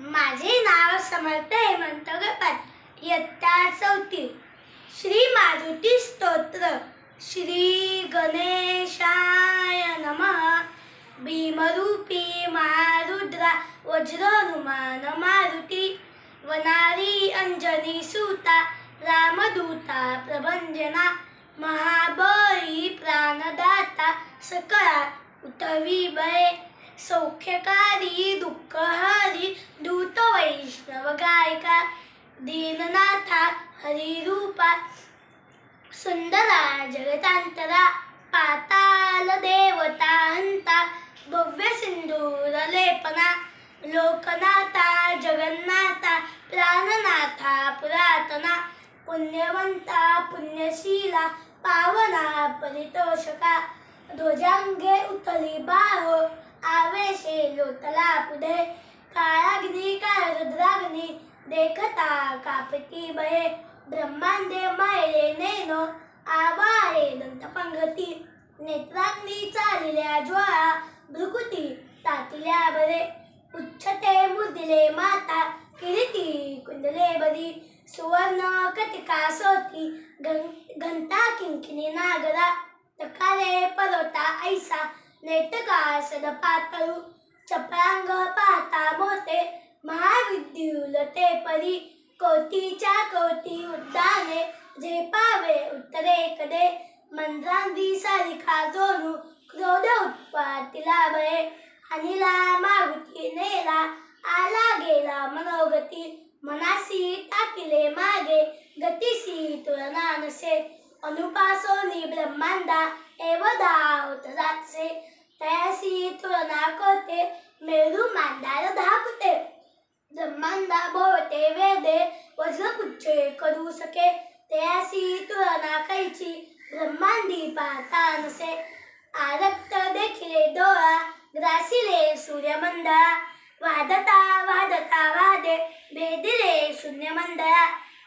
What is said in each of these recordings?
माझे नाव समर्थ हेमंत गपात इयत्ता चौथी. श्री मारुती स्तोत्र. श्री गणेशाय नमः. भीमरूपी मारुद्रा वज्रनुमान मारुती. वनारी अंजनी सुता रामदूता प्रभंजना. महाबळी प्राणदाता सकळा उतवी बळे. सौख्यकारी दुःख दीननाथ हरिपा सुंदरा जगतांतरा सुन्दरा जगतान्तरा भव्य सिंदूर, लेपना, लोकनाथा, जगन्नाथा, प्राणनाथा, पुरातना, पुण्यवंता, पुण्यशीला, पावना, परितोषका, ध्वजांगे उतली बाहो, आवेशे लोतला पुढे काळाग्नि काळरुद्राग्नि देखता कापती बहे ब्रह्मांडे मायले नेनो आवाळे दंत पंगती नेत्रांनी चालिल्या ज्वाळा भृकुती तातिल्या बरे. उच्छते मुदिले माता किरीती कुंडले बरी. सुवर्ण कटिका सोती गं- घंटा किंकिणी नागरा तकारे परोटा ऐसा नेटका सदपातळू चपरांग पाहता महाविद्युल परी कोटीच्या कोटी उड्डाणे झेपावे उत्तरे कदे मंद्रांदी सारखा जोडू क्रोध उत्पातीला बळे. अनिला मारुती नेला आला गेला मनोगती. मनासी टाकिले मागे गतीसी तुलना नसे. अनुपासोनी ब्रह्मांडा एव धावत जातसे. तयासी तुलना कोते मेरू मांडार धाकते ब्रह्मांडा भोवते वेदे वज्रपुच्छे करू सके तयासी तुलना कैची ब्रह्मांडी पाहता नसे. आरक्त देखिले डोळा ग्रासिले सूर्यमंडळा वादता वादता वादे भेदिले शून्यमंडळा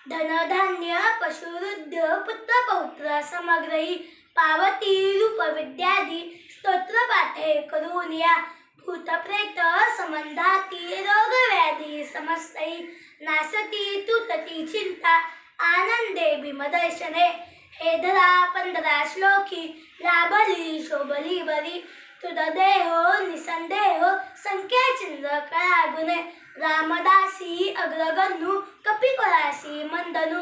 धनधान्य पशुरुद्ध पुत्र पौत्र समग्रही पावती रूप विद्यादी स्तोत्र पाठे करून या. भूतप्रेत संबंधाती रोग व्याधी समस्तई नासती तुतती चिंता. आनंदे भीमदर्शने हे धरा पंधरा श्लोकी लाभली शोभली बरी तुद देहो निसंदेहो संख्या चिंद्र कळा गुणे रामदासी अग्रगणू कपिकुलासी मंदनु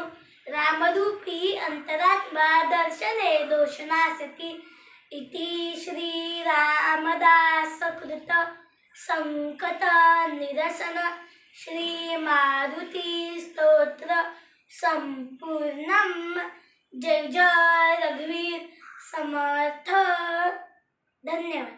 रामरूपी अंतरात्मा दर्शने दोषनासती इति श्री संकट निरसन श्रीमारुती स्तोत्र। संपूर्णम जय जय रघुवीर समर्थ। धन्यवाद।